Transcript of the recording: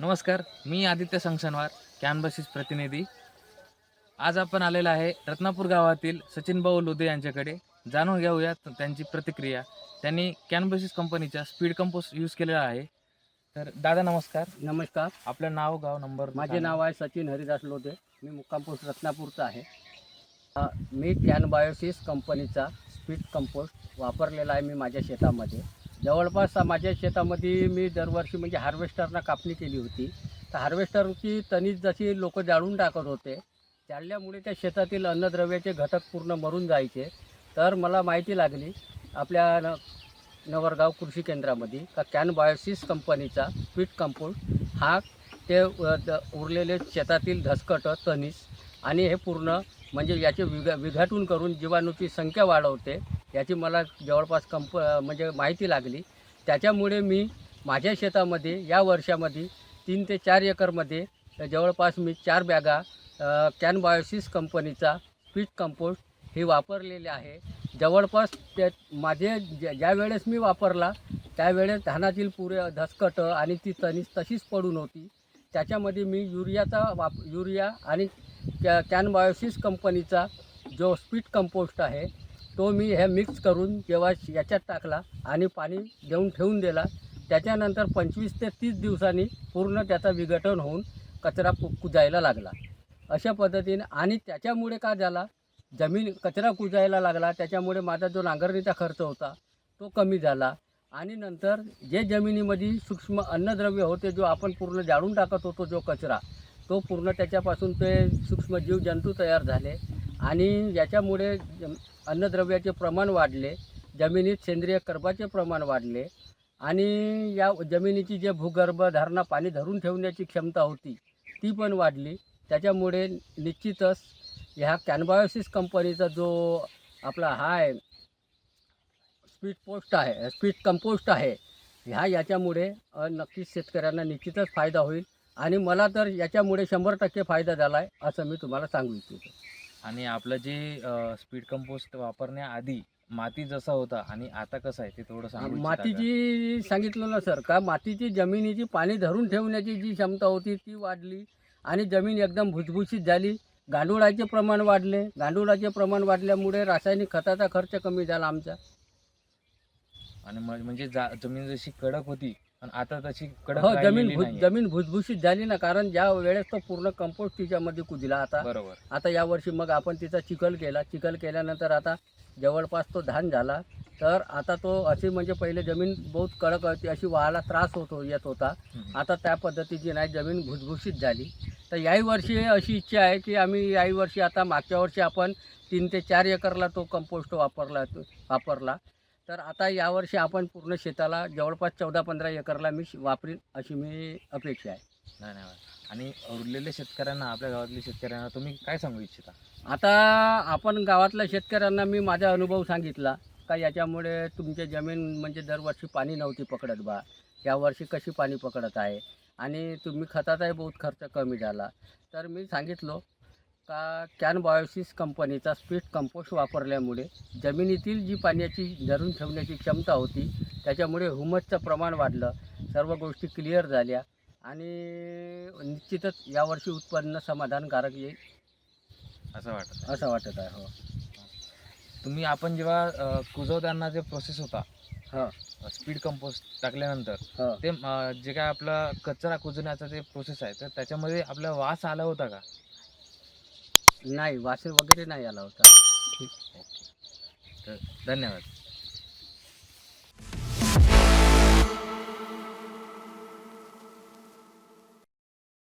नमस्कार मी आदित्य संगसनवार कॅनबसीस प्रतिनिधी. आज आपण आलेला आहे रत्नापूर गावातील सचिन भाऊ लोधे यांच्याकडे. जाणून घेऊया त्यांची प्रतिक्रिया. त्यांनी कॅनबसीस कंपनीचा स्पीड कंपोस्ट यूज केलेला आहे. तर दादा नमस्कार. नमस्कार. आपलं नाव गाव नंबर. माझे नाव आहे सचिन हरिदास लोधे. मी मुक्काम पोस्ट रत्नापूरचा आहे. मी कॅन बायोसिस कंपनीचा स्पीड कंपोस्ट वापरलेला आहे मी माझ्या शेतामध्ये. जवळपास माझ्या शेतामध्ये मी दरवर्षी म्हणजे हार्वेस्टरनं कापणी केली होती. तर हार्वेस्टरची तणीच जशी लोक जाळून टाकत होते जाळल्यामुळे त्या शेतातील अन्नद्रव्याचे घटक पूर्ण मरून जायचे. तर मला माहिती लागली आपल्या न नवरगाव कृषी केंद्रामध्ये का कॅन बायोसिस कंपनीचा पीठ कंपोस्ट हा ते द- उरलेले शेतातील धसकट तणीस आणि हे पूर्ण म्हणजे याचे विघ विघाटून करून जीवाणूची संख्या वाढवते. याची मला जवळपास कंप म्हणजे माहिती लागली. त्याच्यामुळे मी माझ्या शेतामध्ये या वर्षामध्ये तीन ते चार एकरमध्ये जवळपास मी चार बॅगा कॅनबायोसिस कंपनीचा स्पीड कंपोस्ट हे वापरलेले आहे. जवळपास त्या माझे ज्या वेळेस मी वापरला त्यावेळेस धानातील पुरे धसकटं आणि ती तणीस तशीच पडून होती. त्याच्यामध्ये मी युरियाचा वाप युरिया आणि कॅ कंपनीचा जो स्पीड कंपोस्ट आहे तो मी हे मिक्स करून जेव्हा याच्यात टाकला आणि पाणी देऊन ठेवून दिला त्याच्यानंतर पंचवीस ते तीस दिवसांनी पूर्ण त्याचा विघटन होऊन कचरा कु कुजायला लागला. अशा पद्धतीने आणि त्याच्यामुळे का झाला? जमीन कचरा कुजायला लागला त्याच्यामुळे माझा जो नांगरणीचा खर्च होता तो कमी झाला. आणि नंतर जे जमिनीमध्ये सूक्ष्म अन्नद्रव्य होते जो आपण पूर्ण जाळून टाकत होतो जो कचरा तो पूर्ण त्याच्यापासून ते सूक्ष्म जीवजंतू तयार झाले. आणि याच्यामुळे अन्नद्रव्याचे प्रमाण वाढले जमिनीत सेंद्रिय कर्बाचे प्रमाण वाढले आणि या जमिनीची जे भूगर्भ धारणा पाणी धरून ठेवण्याची क्षमता होती ती पण वाढली. त्याच्यामुळे निश्चितच ह्या कॅनबायोसिस कंपनीचा जो आपला हा आहे स्पीड पोस्ट आहे स्पीड कंपोस्ट आहे ह्या याच्यामुळे नक्कीच शेतकऱ्यांना निश्चितच फायदा होईल आणि मला तर याच्यामुळे शंभर टक्के फायदा झाला आहे असं मी तुम्हाला सांगू इच्छितो. आणि आपलं जे स्पीड कंपोस्ट वापरण्याआधी माती जसा होता आणि आता कसं आहे ते थोडं सांगू? मातीची सांगितलं ना सर का मातीची जमिनीची पाणी धरून ठेवण्याची जी क्षमता होती ती वाढली आणि जमीन एकदम भुसभुशीत झाली. गांडुळाचे प्रमाण वाढले. गांडुळाचे प्रमाण वाढल्यामुळे रासायनिक खताचा खर्च कमी झाला आमचा. आणि म्हणजे जा- जमीन जशी कडक होती पण आता तशी कडक हो जमीन राहिलेली भुस नाहीये. जमीन भुसभुशीत झाली ना कारण ज्या वेळेस तो पूर्ण कंपोस्ट तिच्यामध्ये कुजला आता. बरोबर. आता यावर्षी मग आपण तिचा चिखल केला. चिखल केल्यानंतर आता जवळपास तो धान झाला. तर आता तो अशी म्हणजे पहिले जमीन बहुत कडक होती अशी व्हायला त्रास होतो येत होता. हम्म. आता त्या पद्धतीची नाही जमीन भुसभुशीत झाली. तर याही वर्षी अशी इच्छा आहे की आम्ही याही वर्षी आता मागच्या वर्षी आपण तीन ते चार एकरला तो कंपोस्ट वापरला वापरला. तर आता यावर्षी आपण पूर्ण शेताला जवळपास चौदा पंधरा एकरला मी वापरीन अशी मी अपेक्षा आहे. नाही. आणि उरलेल्या शेतकऱ्यांना आपल्या गावातल्या शेतकऱ्यांना तुम्ही काय सांगू इच्छिता? आता आपण गावातल्या शेतकऱ्यांना मी माझा अनुभव सांगितला का याच्यामुळे तुमची जमीन म्हणजे दरवर्षी पाणी नव्हती पकडत बा. यावर्षी कशी पाणी पकडत आहे? आणि तुम्ही खताचाही बहुत खर्च कमी झाला. तर मी सांगितलो का कॅन बायोसिस कंपनीचा स्पीड कंपोस्ट वापरल्यामुळे जमिनीतील जी पाण्याची धरून ठेवण्याची क्षमता होती त्याच्यामुळे हुमसचं प्रमाण वाढलं. सर्व गोष्टी क्लिअर झाल्या आणि निश्चितच यावर्षी उत्पन्न समाधानकारक येईल. असं वाटत असं वाटत आहे हो. तुम्ही आपण जेव्हा कुजवताना जे प्रोसेस होता हो. स्पीड कंपोस्ट टाकल्यानंतर हो. ते जे काय आपला कचरा कुजण्याचा जे प्रोसेस आहे तर त्याच्यामध्ये आपला वास आला होता का? नाही वासर वगैरे नाही आला होता. तर धन्यवाद.